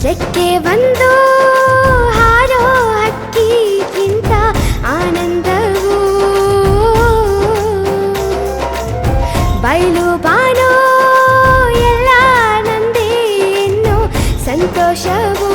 ಜಕ್ಕೆ ಬಂದು ಹಾರೋ ಹಕ್ಕಿಗಿಂತ ಆನಂದವು. ಬಯಲು ಬಾನೋ ಎಲ್ಲ ನಂದೇನು ಸಂತೋಷವೂ.